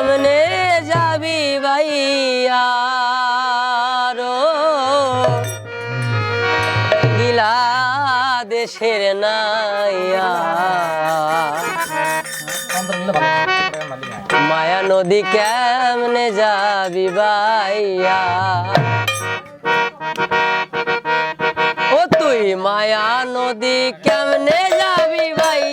কেমনে যাবি ভাইয়া রো। গিলা দেশের নাইয়া। মায়া নদী কেমনে যাবি ভাইয়া? ও তুই মায়া নদী কেমনে যাবি ভাইয়া?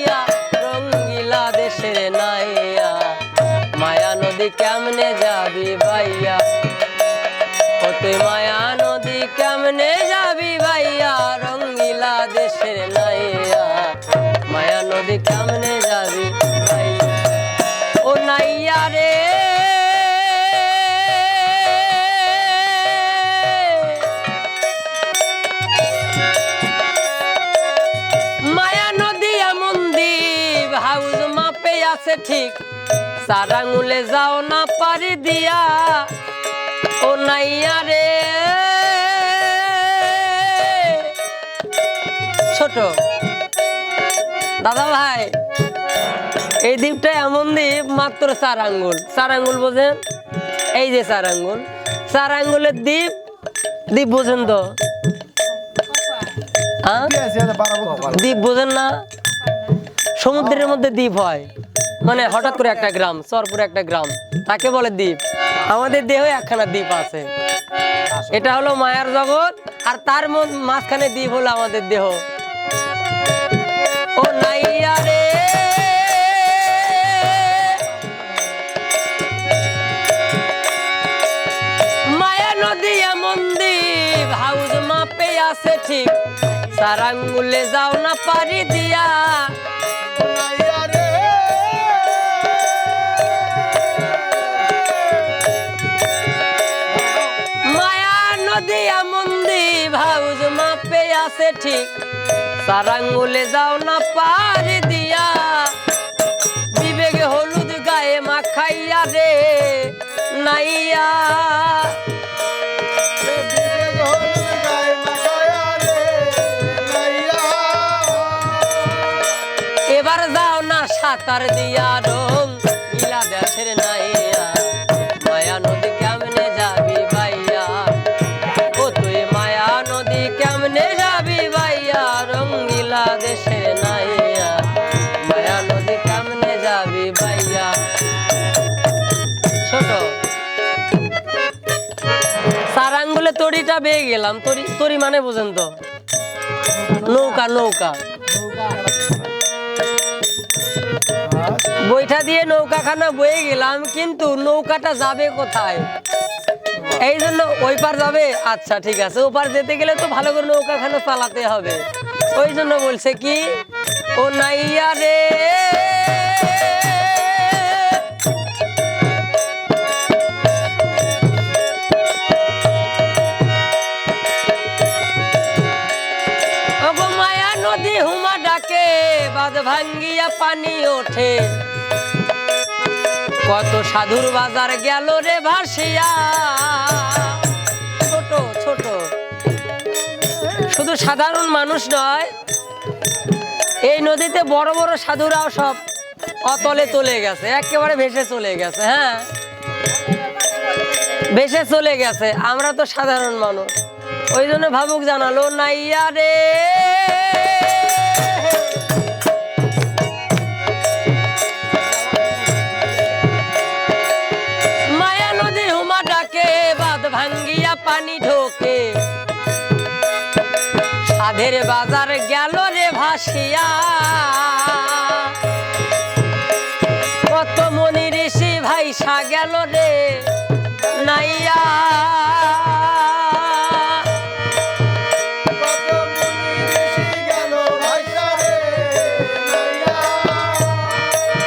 যাবি ভাইয়া রঙ্গিলা দেশের নাইয়া। মায়া নদী কেমনে যাবি ও নাইয়া রে। মায়া নদী এমন দ্বীপ, হাউস মাপে আছে ঠিক। সারাঙ্গুলে যাও না পারি দিয়া। ও নাইয়া রে। ছোট দাদা ভাই, এই দ্বীপটা এমন দ্বীপ, মাত্র চার আঙ্গুল। চার আঙ্গুল বোঝেন? এই যে চার আঙ্গুল। চার আঙ্গুলের দ্বীপ দ্বীপ বোঝেন তো? হ্যাঁ? দ্বীপ বোঝেন না? সমুদ্রের মধ্যে দ্বীপ হয়। মানে হঠাৎ করে একটা গ্রাম সরপুরে একটা গ্রাম। তাকে বলে দ্বীপ। আমাদের দেহে একখানা দ্বীপ আছে। এটা হলো মায়ার জগৎ, আর তার মাঝখানে দ্বীপ হলো আমাদের দেহ। আছে ঠিক। সারাঙ্গুলে যাও না পারি দিয়া। মায়া নদী দ্বীপ হাউস মাপে আছে ঠিক। সারাঙ্গুলে যাও না পারি দিয়া। বিবেকে হলুদ গায়ে মাখাইয়া রে, নাইয়া না সাঁতার দিয়া রং গিলা দেশের নাইয়া। মায়া নদী কেমনে যাবি ভাইয়া? ও তুই মায়া নদী কেমনে যাবি ভাইয়া? রঙ্গিলা দেশের নাইয়া। মায়া নদী কেমনে যাবি ভাইয়া? ছোট। সার আঙ্গুলে তড়িটা বেয়ে গেলাম তরি তরি মানে বুঝেন তো। নৌকা নৌকা। বইটা দিয়ে নৌকাখানা বয়ে গেলাম, কিন্তু নৌকাটা যাবে কোথায়? এই জন্য ওই পার যাবে? আচ্ছা ঠিক আছে। ও পার যেতে গেলে তো ভালো করে নৌকাখানা চালাতে হবে। ওই জন্য বলছে কি, ও নাইয়া রে! মায়া নদী হুমা বাঁধ ভাঙ্গিয়া পানি ওঠে। কত সাধুর বাজার গেল রে ভাসিয়া। ছোট ছোট। শুধু সাধারণ মানুষ নয়, এই নদীতে বড় বড় সাধুরাও সব অতলে চলে গেছে, একেবারে ভেসে চলে গেছে হ্যাঁ? ভেসে চলে গেছে, আমরা তো সাধারণ মানুষ। ওই জন্য ভাবুক জানালো, নাইয়া রে পানি ঢোকে। সাধের বাজার গেল রে ভাসিয়া। কত মনি ঋষি ভাইসা গেল রে নাইয়া।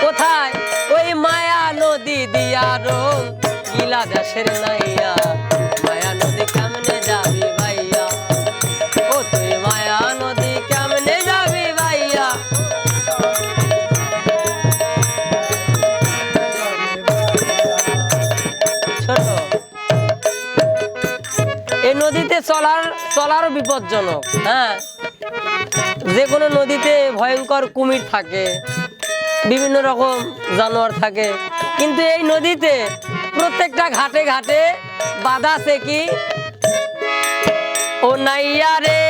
কোথায়? ওই মায়া নদী দিয়া রং, গিলা দেশের নাইয়া এই নদীতে চলার, চলারও বিপজ্জনক হ্যাঁ? যে কোনো নদীতে ভয়ঙ্কর কুমির থাকে, বিভিন্ন রকম জানোয়ার থাকে। কিন্তু এই নদীতে প্রত্যেকটা ঘাটে ঘাটে বাধা আছে কি? ও নাইয়া রে!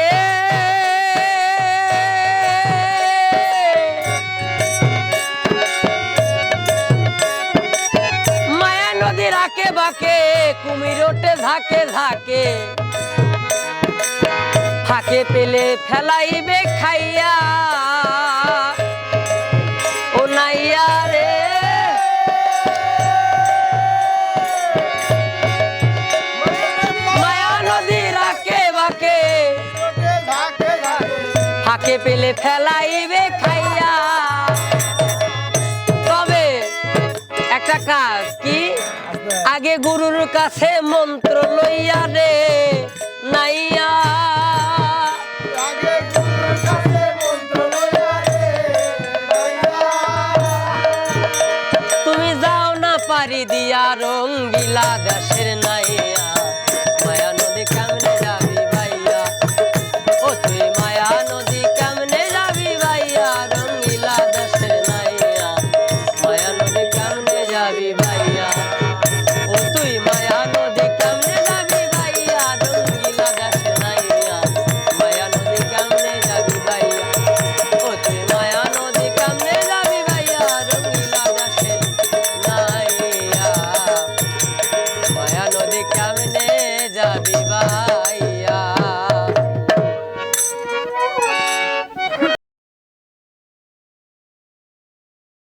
মায়া নদীর আকে বাকে কুমির ঝাঁকে ঝাঁকে। ফাঁকে পেলে ফেলাইবে খাইয়া। রে। মায়া ফাঁকে পেলে ফেলাইবে খাইয়া। তবে একটা কাজ আগে গুরুর কাছে মন্ত্র লইয়া রে নাইয়া। তুমি যাও না পারি দিয়া রঙ্গিলা দেশ।